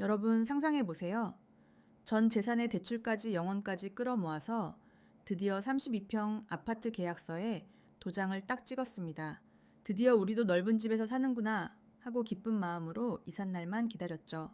여러분 상상해 보세요. 전 재산의 대출까지 영원까지 끌어모아서 드디어 32평 아파트 계약서에 도장을 딱 찍었습니다. 드디어 우리도 넓은 집에서 사는구나 하고 기쁜 마음으로 이삿날만 기다렸죠.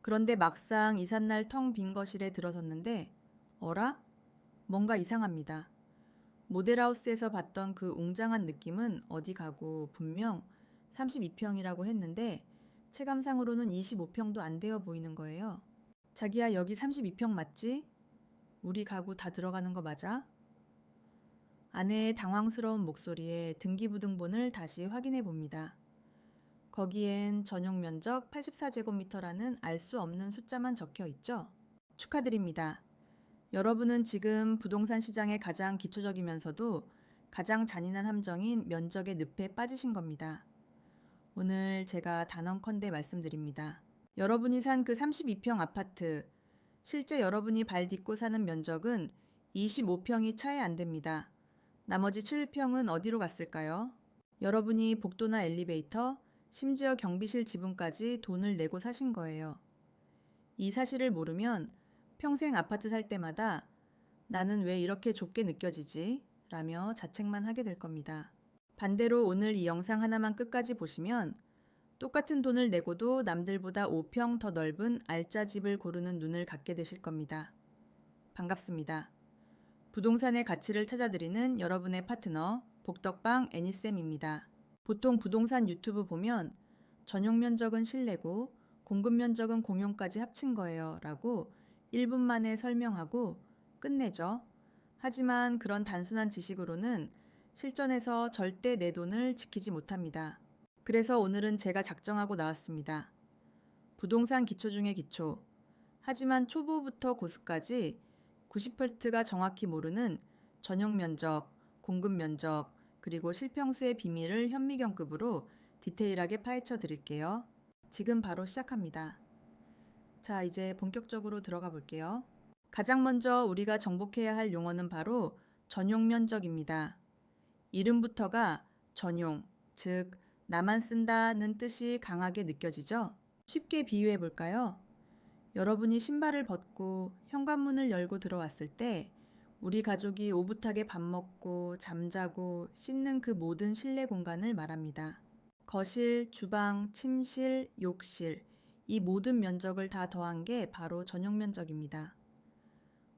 그런데 막상 이삿날 텅 빈 거실에 들어섰는데 어라? 뭔가 이상합니다. 모델하우스에서 봤던 그 웅장한 느낌은 어디 가고 분명 32평이라고 했는데 체감상으로는 25평도 안 되어 보이는 거예요. 자기야 여기 32평 맞지? 우리 가구 다 들어가는 거 맞아? 아내의 당황스러운 목소리에 등기부등본을 다시 확인해 봅니다. 거기엔 전용 면적 84제곱미터라는 알 수 없는 숫자만 적혀 있죠? 축하드립니다. 여러분은 지금 부동산 시장의 가장 기초적이면서도 가장 잔인한 함정인 면적의 늪에 빠지신 겁니다. 오늘 제가 단언컨대 말씀드립니다. 여러분이 산 그 32평 아파트, 실제 여러분이 발 딛고 사는 면적은 25평이 차이 안 됩니다. 나머지 7평은 어디로 갔을까요? 여러분이 복도나 엘리베이터, 심지어 경비실 지분까지 돈을 내고 사신 거예요. 이 사실을 모르면 평생 아파트 살 때마다 나는 왜 이렇게 좁게 느껴지지? 라며 자책만 하게 될 겁니다. 반대로 오늘 이 영상 하나만 끝까지 보시면 똑같은 돈을 내고도 남들보다 5평 더 넓은 알짜 집을 고르는 눈을 갖게 되실 겁니다. 반갑습니다. 부동산의 가치를 찾아드리는 여러분의 파트너 복덕방 애니쌤입니다. 보통 부동산 유튜브 보면 전용 면적은 실내고 공급 면적은 공용까지 합친 거예요 라고 1분 만에 설명하고 끝내죠. 하지만 그런 단순한 지식으로는 실전에서 절대 내 돈을 지키지 못합니다. 그래서 오늘은 제가 작정하고 나왔습니다. 부동산 기초 중의 기초. 하지만 초보부터 고수까지 90%가 정확히 모르는 전용 면적, 공급 면적, 그리고 실평수의 비밀을 현미경급으로 디테일하게 파헤쳐 드릴게요. 지금 바로 시작합니다. 자, 이제 본격적으로 들어가 볼게요. 가장 먼저 우리가 정복해야 할 용어는 바로 전용 면적입니다. 이름부터가 전용, 즉, 나만 쓴다는 뜻이 강하게 느껴지죠? 쉽게 비유해 볼까요? 여러분이 신발을 벗고 현관문을 열고 들어왔을 때 우리 가족이 오붓하게 밥 먹고 잠자고 씻는 그 모든 실내 공간을 말합니다. 거실, 주방, 침실, 욕실, 이 모든 면적을 다 더한 게 바로 전용 면적입니다.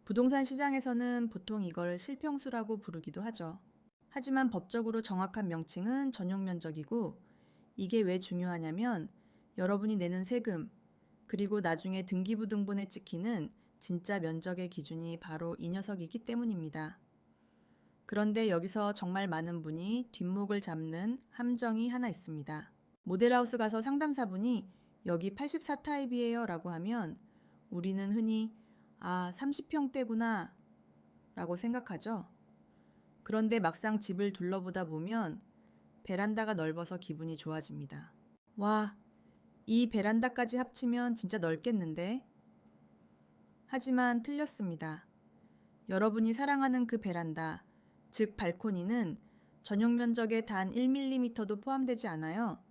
부동산 시장에서는 보통 이걸 실평수라고 부르기도 하죠. 하지만 법적으로 정확한 명칭은 전용 면적이고 이게 왜 중요하냐면 여러분이 내는 세금 그리고 나중에 등기부등본에 찍히는 진짜 면적의 기준이 바로 이 녀석이기 때문입니다. 그런데 여기서 정말 많은 분이 뒷목을 잡는 함정이 하나 있습니다. 모델하우스 가서 상담사분이 여기 84타입이에요 라고 하면 우리는 흔히 아, 30평대구나 라고 생각하죠. 그런데 막상 집을 둘러보다 보면 베란다가 넓어서 기분이 좋아집니다. 와, 이 베란다까지 합치면 진짜 넓겠는데? 하지만 틀렸습니다. 여러분이 사랑하는 그 베란다, 즉 발코니는 전용 면적에 단 1mm도 포함되지 않아요.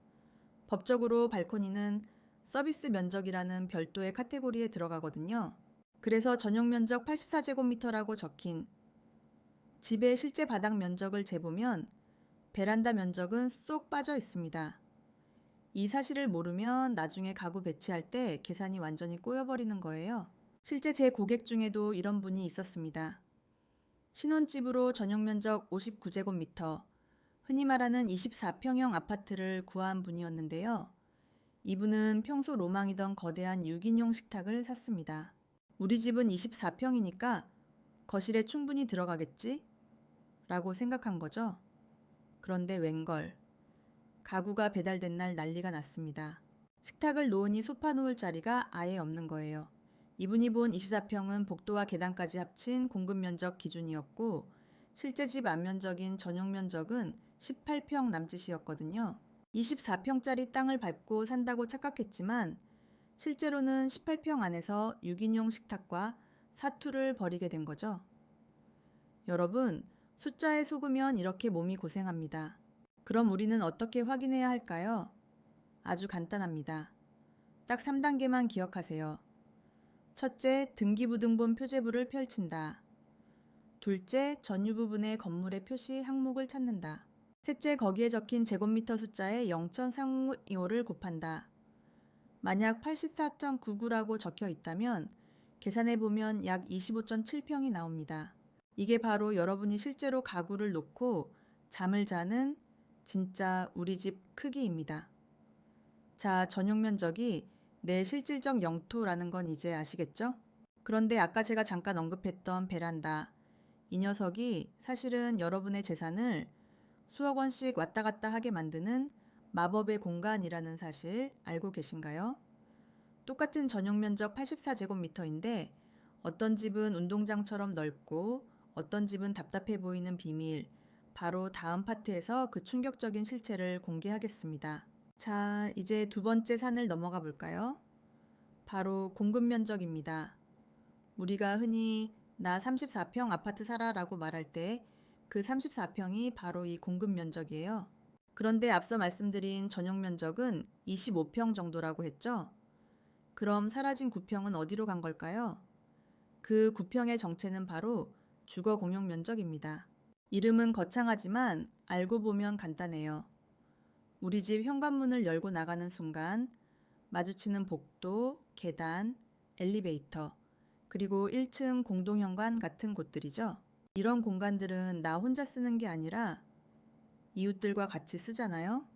법적으로 발코니는 서비스 면적이라는 별도의 카테고리에 들어가거든요. 그래서 전용 면적 84제곱미터라고 적힌 집의 실제 바닥 면적을 재보면 베란다 면적은 쏙 빠져 있습니다. 이 사실을 모르면 나중에 가구 배치할 때 계산이 완전히 꼬여버리는 거예요. 실제 제 고객 중에도 이런 분이 있었습니다. 신혼집으로 전용 면적 59제곱미터, 흔히 말하는 24평형 아파트를 구한 분이었는데요. 이분은 평소 로망이던 거대한 6인용 식탁을 샀습니다. 우리 집은 24평이니까 거실에 충분히 들어가겠지? 라고 생각한 거죠. 그런데 웬걸. 가구가 배달된 날 난리가 났습니다. 식탁을 놓으니 소파 놓을 자리가 아예 없는 거예요. 이분이 본 24평은 복도와 계단까지 합친 공급 면적 기준이었고 실제 집 안면적인 전용 면적은 18평 남짓이었거든요. 24평짜리 땅을 밟고 산다고 착각했지만 실제로는 18평 안에서 6인용 식탁과 사투를 벌이게 된 거죠. 여러분, 숫자에 속으면 이렇게 몸이 고생합니다. 그럼 우리는 어떻게 확인해야 할까요? 아주 간단합니다. 딱 3단계만 기억하세요. 첫째, 등기부등본 표제부를 펼친다. 둘째, 전유 부분의 건물의 표시 항목을 찾는다. 셋째, 거기에 적힌 제곱미터 숫자에 0.325를 곱한다. 만약 84.99라고 적혀 있다면 계산해 보면 약 25.7평이 나옵니다. 이게 바로 여러분이 실제로 가구를 놓고 잠을 자는 진짜 우리 집 크기입니다. 자, 전용 면적이 내 실질적 영토라는 건 이제 아시겠죠? 그런데 아까 제가 잠깐 언급했던 베란다. 이 녀석이 사실은 여러분의 재산을 수억 원씩 왔다 갔다 하게 만드는 마법의 공간이라는 사실 알고 계신가요? 똑같은 전용 면적 84제곱미터인데 어떤 집은 운동장처럼 넓고 어떤 집은 답답해 보이는 비밀, 바로 다음 파트에서 그 충격적인 실체를 공개하겠습니다. 자, 이제 두 번째 산을 넘어가 볼까요? 바로 공급 면적입니다. 우리가 흔히 나 34평 아파트 살아 라고 말할 때 그 34평이 바로 이 공급 면적이에요. 그런데 앞서 말씀드린 전용 면적은 25평 정도라고 했죠? 그럼 사라진 9평은 어디로 간 걸까요? 그 9평의 정체는 바로 주거 공용 면적입니다. 이름은 거창하지만 알고 보면 간단해요. 우리 집 현관문을 열고 나가는 순간 마주치는 복도, 계단, 엘리베이터, 그리고 1층 공동현관 같은 곳들이죠. 이런 공간들은 나 혼자 쓰는 게 아니라 이웃들과 같이 쓰잖아요.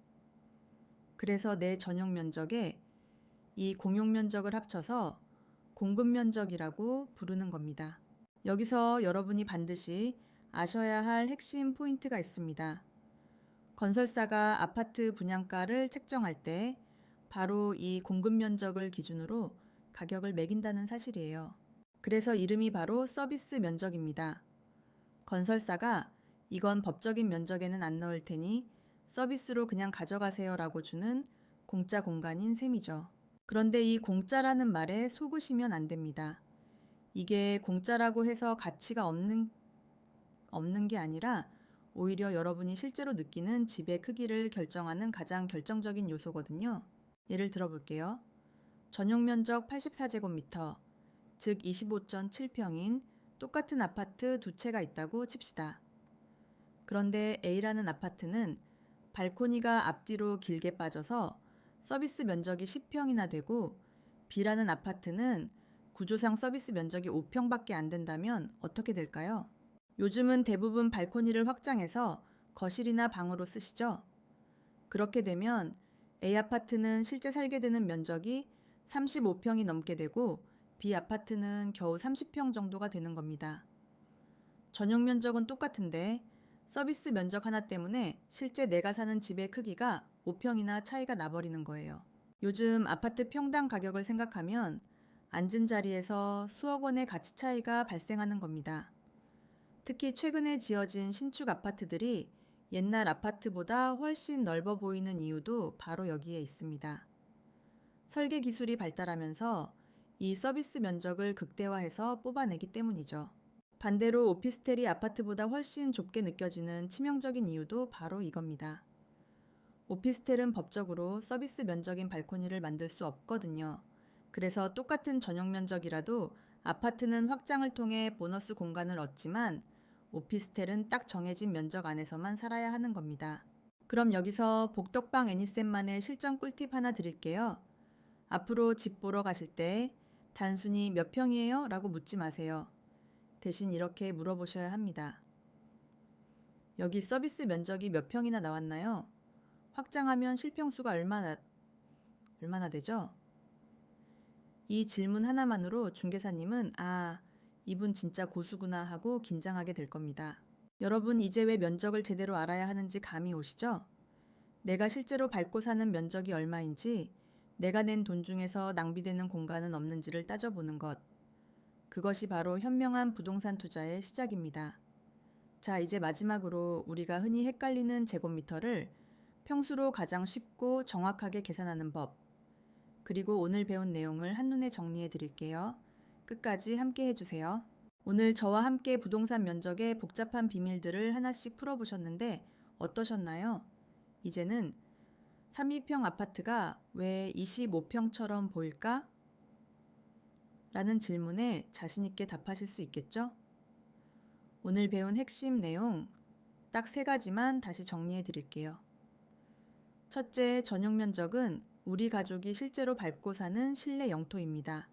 그래서 내 전용 면적에 이 공용 면적을 합쳐서 공급 면적이라고 부르는 겁니다. 여기서 여러분이 반드시 아셔야 할 핵심 포인트가 있습니다. 건설사가 아파트 분양가를 책정할 때 바로 이 공급 면적을 기준으로 가격을 매긴다는 사실이에요. 그래서 이름이 바로 서비스 면적입니다. 건설사가 이건 법적인 면적에는 안 넣을 테니 서비스로 그냥 가져가세요 라고 주는 공짜 공간인 셈이죠. 그런데 이 공짜라는 말에 속으시면 안 됩니다. 이게 공짜라고 해서 가치가 없는, 없는 게 아니라 오히려 여러분이 실제로 느끼는 집의 크기를 결정하는 가장 결정적인 요소거든요. 예를 들어 볼게요. 전용 면적 84제곱미터, 즉 25.7평인 똑같은 아파트 두 채가 있다고 칩시다. 그런데 A라는 아파트는 발코니가 앞뒤로 길게 빠져서 서비스 면적이 10평이나 되고 B라는 아파트는 구조상 서비스 면적이 5평밖에 안 된다면 어떻게 될까요? 요즘은 대부분 발코니를 확장해서 거실이나 방으로 쓰시죠? 그렇게 되면 A 아파트는 실제 살게 되는 면적이 35평이 넘게 되고 B 아파트는 겨우 30평 정도가 되는 겁니다. 전용 면적은 똑같은데 서비스 면적 하나 때문에 실제 내가 사는 집의 크기가 5평이나 차이가 나버리는 거예요. 요즘 아파트 평당 가격을 생각하면 앉은 자리에서 수억 원의 가치 차이가 발생하는 겁니다. 특히 최근에 지어진 신축 아파트들이 옛날 아파트보다 훨씬 넓어 보이는 이유도 바로 여기에 있습니다. 설계 기술이 발달하면서 이 서비스 면적을 극대화해서 뽑아내기 때문이죠. 반대로 오피스텔이 아파트보다 훨씬 좁게 느껴지는 치명적인 이유도 바로 이겁니다. 오피스텔은 법적으로 서비스 면적인 발코니를 만들 수 없거든요. 그래서 똑같은 전용 면적이라도 아파트는 확장을 통해 보너스 공간을 얻지만 오피스텔은 딱 정해진 면적 안에서만 살아야 하는 겁니다. 그럼 여기서 복덕방 애니쌤만의 실전 꿀팁 하나 드릴게요. 앞으로 집 보러 가실 때 단순히 몇 평이에요? 라고 묻지 마세요. 대신 이렇게 물어보셔야 합니다. 여기 서비스 면적이 몇 평이나 나왔나요? 확장하면 실평수가 얼마나, 얼마나 되죠? 이 질문 하나만으로 중개사님은 아, 이분 진짜 고수구나 하고 긴장하게 될 겁니다. 여러분 이제 왜 면적을 제대로 알아야 하는지 감이 오시죠? 내가 실제로 밟고 사는 면적이 얼마인지 내가 낸 돈 중에서 낭비되는 공간은 없는지를 따져보는 것. 그것이 바로 현명한 부동산 투자의 시작입니다. 자, 이제 마지막으로 우리가 흔히 헷갈리는 제곱미터를 평수로 가장 쉽고 정확하게 계산하는 법. 그리고 오늘 배운 내용을 한눈에 정리해 드릴게요. 끝까지 함께 해주세요. 오늘 저와 함께 부동산 면적의 복잡한 비밀들을 하나씩 풀어보셨는데 어떠셨나요? 이제는 32평 아파트가 왜 25평처럼 보일까? 라는 질문에 자신있게 답하실 수 있겠죠? 오늘 배운 핵심 내용 딱 세 가지만 다시 정리해 드릴게요. 첫째, 전용 면적은 우리 가족이 실제로 밟고 사는 실내 영토입니다.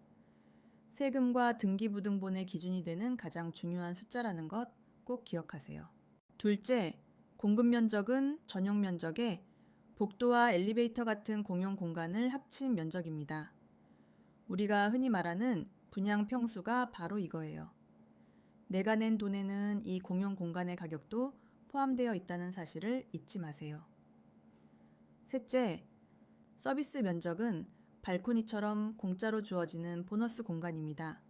세금과 등기부등본의 기준이 되는 가장 중요한 숫자라는 것 꼭 기억하세요. 둘째, 공급 면적은 전용 면적에 복도와 엘리베이터 같은 공용 공간을 합친 면적입니다. 우리가 흔히 말하는 분양 평수가 바로 이거예요. 내가 낸 돈에는 이 공용 공간의 가격도 포함되어 있다는 사실을 잊지 마세요. 셋째, 서비스 면적은 발코니처럼 공짜로 주어지는 보너스 공간입니다.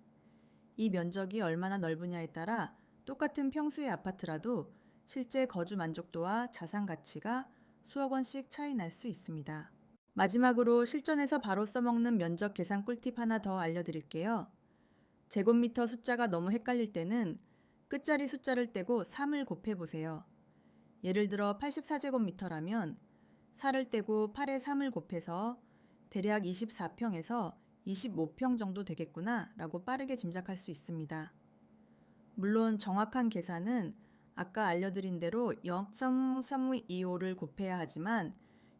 이 면적이 얼마나 넓으냐에 따라 똑같은 평수의 아파트라도 실제 거주 만족도와 자산 가치가 수억 원씩 차이 날 수 있습니다. 마지막으로 실전에서 바로 써먹는 면적 계산 꿀팁 하나 더 알려드릴게요. 제곱미터 숫자가 너무 헷갈릴 때는 끝자리 숫자를 떼고 3을 곱해보세요. 예를 들어 84제곱미터라면 4를 떼고 8에 3을 곱해서 대략 24평에서 25평 정도 되겠구나 라고 빠르게 짐작할 수 있습니다. 물론 정확한 계산은 아까 알려드린 대로 0.3525를 곱해야 하지만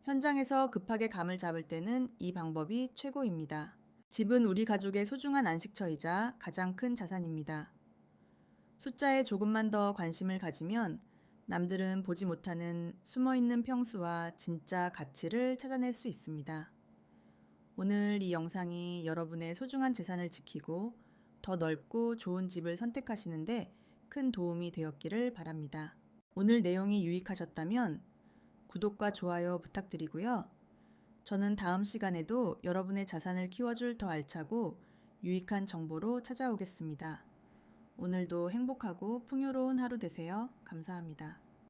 현장에서 급하게 감을 잡을 때는 이 방법이 최고입니다. 집은 우리 가족의 소중한 안식처이자 가장 큰 자산입니다. 숫자에 조금만 더 관심을 가지면 남들은 보지 못하는 숨어 있는 평수와 진짜 가치를 찾아낼 수 있습니다. 오늘 이 영상이 여러분의 소중한 재산을 지키고 더 넓고 좋은 집을 선택하시는데 큰 도움이 되었기를 바랍니다. 오늘 내용이 유익하셨다면 구독과 좋아요 부탁드리고요. 저는 다음 시간에도 여러분의 자산을 키워줄 더 알차고 유익한 정보로 찾아오겠습니다. 오늘도 행복하고 풍요로운 하루 되세요. 감사합니다.